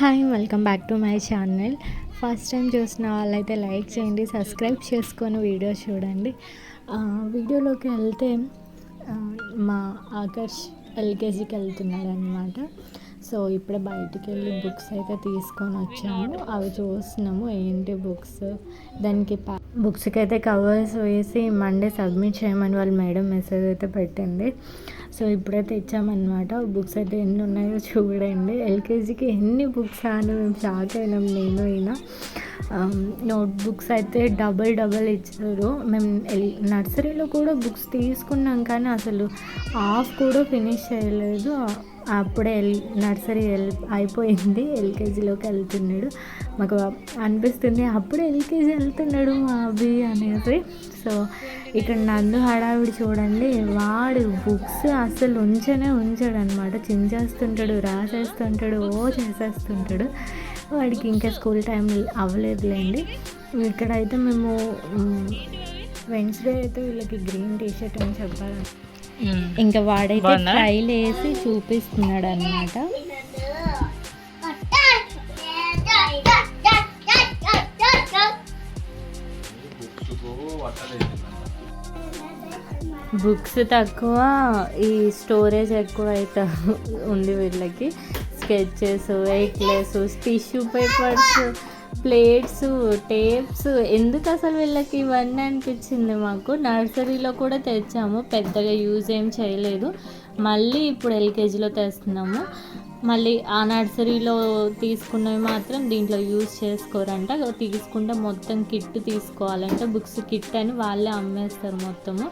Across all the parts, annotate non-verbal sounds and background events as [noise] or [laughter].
Hi welcome back to my channel. First time చూసిన వాళ్ళైతే like చేయండి సబ్స్క్రైబ్ చేసుకొని వీడియో చూడండి. వీడియోలోకి వెళ్తే మా ఆకర్ష్ ఎల్కేజీకి వెళ్తున్నాడు అనమాట సో ఇప్పుడే బయటికి వెళ్ళి బుక్స్ అయితే తీసుకొని వచ్చాము. అవి చూస్తున్నాము ఏంటి బుక్స్? దానికి బుక్స్కి అయితే కవర్స్ వేసి మండే సబ్మిట్ చేయమని వాళ్ళ మేడం మెసేజ్ అయితే పెట్టింది. సో ఇప్పుడైతే ఇచ్చామన్నమాట బుక్స్ అయితే ఎన్ని ఉన్నాయో చూడండి. ఎల్కేజీకి ఎన్ని బుక్స్ అని మేము షాక్ అయినాం నేను అయినా నోట్ బుక్స్ అయితే డబల్ డబల్ ఇచ్చారు. మేము ఎల్ నర్సరీలో కూడా బుక్స్ తీసుకున్నాం కానీ అసలు హాఫ్ కూడా ఫినిష్ చేయలేదు. అప్పుడే ఎల్ నర్సరీ ఎల్ అయిపోయింది. ఎల్కేజీలోకి వెళ్తున్నాడు. మాకు అనిపిస్తుంది. అప్పుడే ఎల్కేజీ వెళ్తున్నాడు మా అభి అనేసి. సో ఇక్కడ నందు హడావిడి చూడండి. వాడు బుక్స్ అసలు ఉంచనే ఉంచాడు అనమాట చించేస్తుంటాడు రాసేస్తుంటాడు ఓ చేసేస్తుంటాడు. వాడికి ఇంకా స్కూల్ టైం అవ్వలేదులేండి. ఇక్కడైతే మేము వెన్స్డే అయితే వీళ్ళకి గ్రీన్ టీ షర్ట్ అని చెప్పాలి. ఇంకా వాడైతే? ట్రైల్ వేసి చూపిస్తున్నాడు అనమాట బుక్స్ తక్కువ ఈ స్టోరేజ్ ఎక్కువ అయితే ఉంది వీళ్ళకి. Sketches weightless tissue papers plates tapes. ఎందుకు అసలు వీళ్ళకి ఇవన్నీ అనిపించింది మాకు? నర్సరీలో కూడా తెచ్చాము పెద్దగా యూజ్ ఏం చేయలేదు. మళ్ళీ ఇప్పుడు ఎల్కేజీలో తెస్తున్నాము. మళ్ళీ ఆ నర్సరీలో తీసుకున్నవి మాత్రం దీంట్లో యూజ్ చేసుకోరంట. తీసుకుంటే మొత్తం కిట్ తీసుకోవాలంటే. బుక్స్ కిట్ అని వాళ్ళే అమ్మేస్తారు మొత్తము.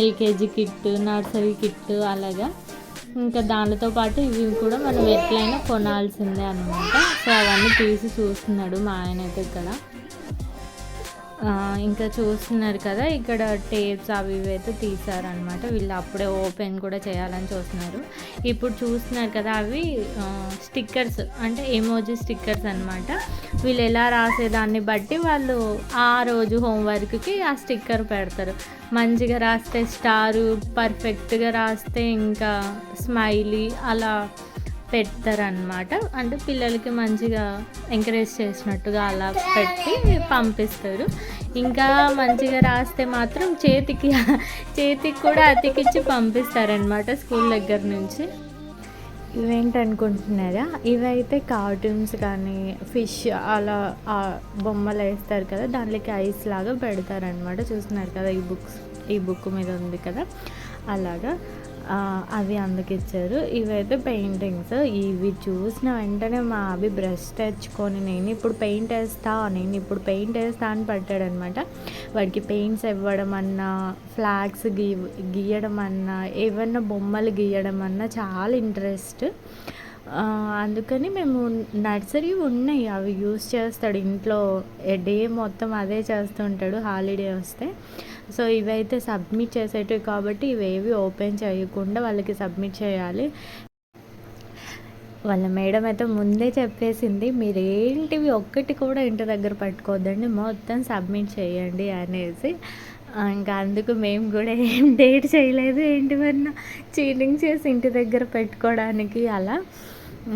ఎల్కేజీ కిట్ నర్సరీ కిట్ అలాగా. ఇంకా దానితో పాటు ఇవి కూడా మనం ఎట్లయినా కొనాల్సిందే అనమాట సో అవన్నీ తీసి చూస్తున్నాడు మా ఆయన అయితే ఇక్కడ. ఇంకా చూస్తున్నారు కదా ఇక్కడ టేప్స్ అవి ఇవి అయితే తీసారనమాట వీళ్ళు అప్పుడే ఓపెన్ కూడా చేయాలని చూస్తున్నారు. ఇప్పుడు చూస్తున్నారు కదా అవి స్టిక్కర్స్ అంటే ఎమోజీ స్టిక్కర్స్ అనమాట వీళ్ళు ఎలా రాసేదాన్ని బట్టి వాళ్ళు ఆ రోజు హోంవర్క్కి ఆ స్టిక్కర్ పెడతారు. మంచిగా రాస్తే స్టారు పర్ఫెక్ట్గా రాస్తే ఇంకా స్మైలీ అలా పెడతారనమాట అంటే పిల్లలకి మంచిగా ఎంకరేజ్ చేసినట్టుగా అలా పెట్టి పంపిస్తారు. ఇంకా మంచిగా రాస్తే మాత్రం చేతికి చేతికి కూడా అతికిచ్చి పంపిస్తారనమాట స్కూల్ దగ్గర నుంచి. ఇవేంటి అనుకుంటున్నారా ఇవైతే కార్టూన్స్ కానీ ఫిష్ అలా బొమ్మలు వేస్తారు కదా దాంట్లోకి ఐస్ లాగా పెడతారనమాట చూస్తున్నారు కదా ఈ బుక్స్ ఈ బుక్ మీద ఉంది కదా అలాగా. అవి అవి అందుకిచ్చారు. ఇవైతే పెయింటింగ్స్. ఇవి చూసిన వెంటనే మా అవి బ్రష్ తెచ్చుకొని నేను ఇప్పుడు పెయింట్ వేస్తా నేను ఇప్పుడు పెయింట్ వేస్తా అని పట్టాడనమాట వాడికి పెయింట్స్ ఇవ్వడం అన్నా ఫ్లాగ్స్ గీ గీయడం అన్నా ఏమన్నా బొమ్మలు గీయడం అన్నా చాలా ఇంట్రెస్ట్. అందుకని మేము నర్సరీ ఉన్నాయి అవి యూస్ చేస్తాడు. ఇంట్లో డే మొత్తం అదే చేస్తుంటాడు హాలిడే వస్తే. సో ఇవైతే సబ్మిట్ చేసేటివి కాబట్టి ఇవేవి ఓపెన్ చేయకుండా వాళ్ళకి సబ్మిట్ చేయాలి. వాళ్ళ మేడం అయితే ముందే చెప్పేసింది మీరు ఏంటివి ఒక్కటి కూడా ఇంటి దగ్గర పట్టుకోవద్దండి మొత్తం సబ్మిట్ చేయండి అనేసి. ఇంకా అందుకు మేము కూడా ఏం డేట్ చేయలేదు ఏంటివన్నా చీటింగ్ చేసి ఇంటి దగ్గర పెట్టుకోవడానికి అలా.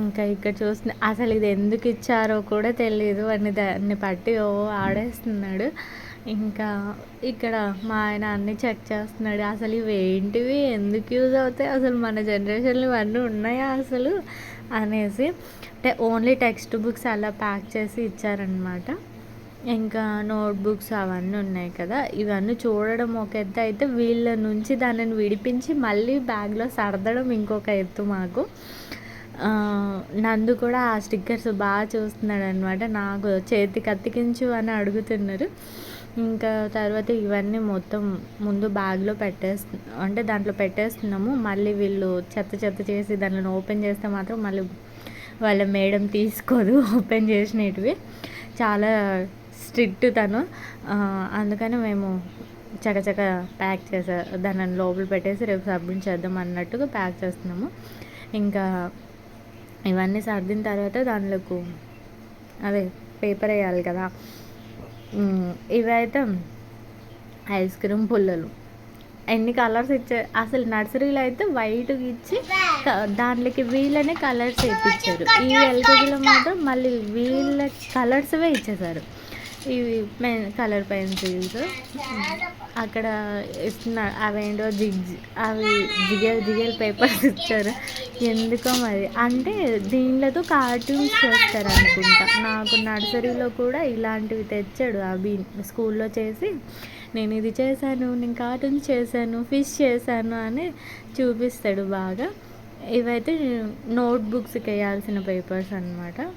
ఇంకా ఇక్కడ చూస్తున్న అసలు ఇది ఎందుకు ఇచ్చారో కూడా తెలియదు అని దాన్ని పట్టి ఓ ఆడేస్తున్నాడు. ఇంకా ఇక్కడ మా ఆయన అన్ని చెక్ చేస్తున్నాడు. అసలు ఇవి ఏంటివి? ఎందుకు యూజ్ అవుతాయి? అసలు మన జనరేషన్లో ఇవన్నీ ఉన్నాయా అసలు? అనేసి. అంటే ఓన్లీ టెక్స్ట్ బుక్స్ అలా ప్యాక్ చేసి ఇచ్చారనమాట ఇంకా నోట్బుక్స్ అవన్నీ ఉన్నాయి కదా. ఇవన్నీ చూడడం ఒక ఎత్తు అయితే వీళ్ళ నుంచి దానిని విడిపించి మళ్ళీ బ్యాగ్లో సర్దడం ఇంకొక ఎత్తు మాకు. నందు కూడా ఆ స్టిక్కర్స్ బాగా చూస్తున్నాడు అనమాట నాకు చేతికి అతికించు అని అడుగుతున్నారు. ఇంకా తర్వాత ఇవన్నీ మొత్తం ముందు బ్యాగ్లో పెట్టేస్తు అంటే దాంట్లో పెట్టేస్తున్నాము. మళ్ళీ వీళ్ళు చెత్త చెత్త చేసి దానిని ఓపెన్ చేస్తే మాత్రం మళ్ళీ వాళ్ళ మేడం తీసుకోదు. [laughs] ఓపెన్ చేసినవి. చాలా స్ట్రిక్ట్ తను. అందుకని మేము చకచక ప్యాక్ చేసే దాన్ని లోపల పెట్టేసి రేపు సబ్మిట్ చేద్దాం అన్నట్టుగా ప్యాక్ చేస్తున్నాము. ఇంకా ఇవన్నీ సర్దిన తర్వాత దాంట్లోకి అదే పేపర్ వేయాలి కదా. ఇవైతే ఐస్ క్రీమ్ పుల్లలు. ఎన్ని కలర్స్ ఇచ్చారు అసలు నర్సరీలో అయితే వైట్ ఇచ్చి దాంట్లోకి వీళ్ళనే కలర్స్ వేయించారు ఈ ఎల్కేజీలో మాత్రం మళ్ళీ వీళ్ళ కలర్స్వే ఇచ్చేసారు ఇవి పెన్ కలర్ పెన్సిల్స్. అక్కడ ఇస్తున్న అవేంటో జిగ్ అవి జిగేల్ జిగేల్ పేపర్స్ ఇచ్చారు. ఎందుకో మరి. అంటే దీనిలతో కార్టూన్స్ చేస్తారు అనుకుంటా నాకు నర్సరీలో కూడా ఇలాంటివి తెచ్చాడు అవి స్కూల్లో చేసి. నేను ఇది చేశాను నేను కార్టూన్స్ చేశాను ఫిష్ చేశాను అని చూపిస్తాడు బాగా. ఇవైతే నోట్బుక్స్కి వేయాల్సిన పేపర్స్ అనమాట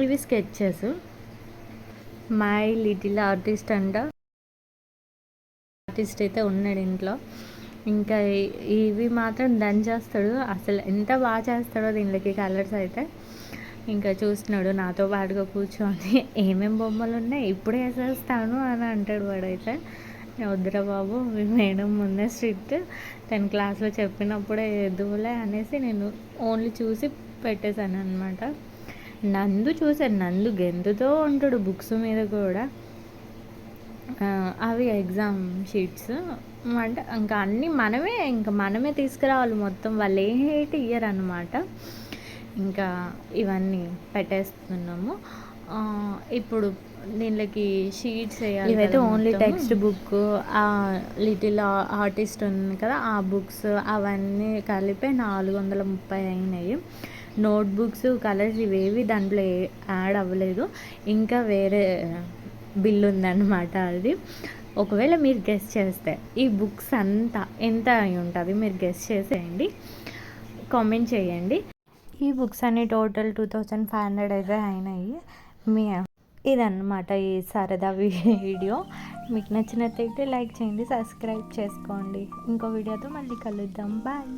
ఇవి స్కెచెస్. మై లిటిల్ ఆర్టిస్ట్ అంట. ఆర్టిస్ట్ అయితే ఉన్నాడు ఇంట్లో. ఇంకా ఇవి మాత్రం దంచేస్తాడు అసలు ఎంత బాగా చేస్తాడో దీనికి కలర్స్ అయితే. ఇంకా చూస్తున్నాడు నాతో పాటుగా కూర్చొని. ఏమేం బొమ్మలు ఉన్నాయి? ఇప్పుడే వేసేస్తాను అని అంటాడు వాడైతే. వద్దురా బాబు మీ మేడం ముందే స్ట్రిక్ట్. తన క్లాస్లో చెప్పినప్పుడే ఎదువులే అనేసి నేను ఓన్లీ చూసి పెట్టేశాను అనమాట నందు చూశాను నందు గెంతుతో ఉంటాడు బుక్స్ మీద కూడా. అవి ఎగ్జామ్ షీట్స్. అంటే ఇంకా అన్నీ మనమే ఇంకా మనమే తీసుకురావాలి మొత్తం. వాళ్ళు ఏంటి ఇయ్యరు అనమాట ఇంకా ఇవన్నీ పెట్టేస్తున్నాము. ఇప్పుడు దీనికి షీట్స్ వేయాలి ఇవైతే ఓన్లీ టెక్స్ట్ బుక్ ఆ లిటిల్ ఆర్టిస్ట్ ఉంది కదా ఆ బుక్స్ అవన్నీ కలిపి నాలుగు వందల ముప్పై అయినాయి. నోట్బుక్స్ కలర్స్ ఇవేవి దాంట్లో యాడ్ అవ్వలేదు. ఇంకా వేరే బిల్ ఉందన్నమాట అది. ఒకవేళ మీరు గెస్ట్ చేస్తే ఈ బుక్స్ అంతా ఎంత అయి ఉంటుంది మీరు గెస్ట్ చేసేయండి. కామెంట్ చేయండి. ఈ బుక్స్ అన్ని total two thousand five hundred అయితే అయినాయి. మీ ఇదన్నమాట ఈ సరదా వీడియో. మీకు నచ్చినట్టయితే లైక్ చేయండి సబ్స్క్రైబ్ చేసుకోండి. ఇంకో వీడియోతో మళ్ళీ కలుద్దాం. బాయ్.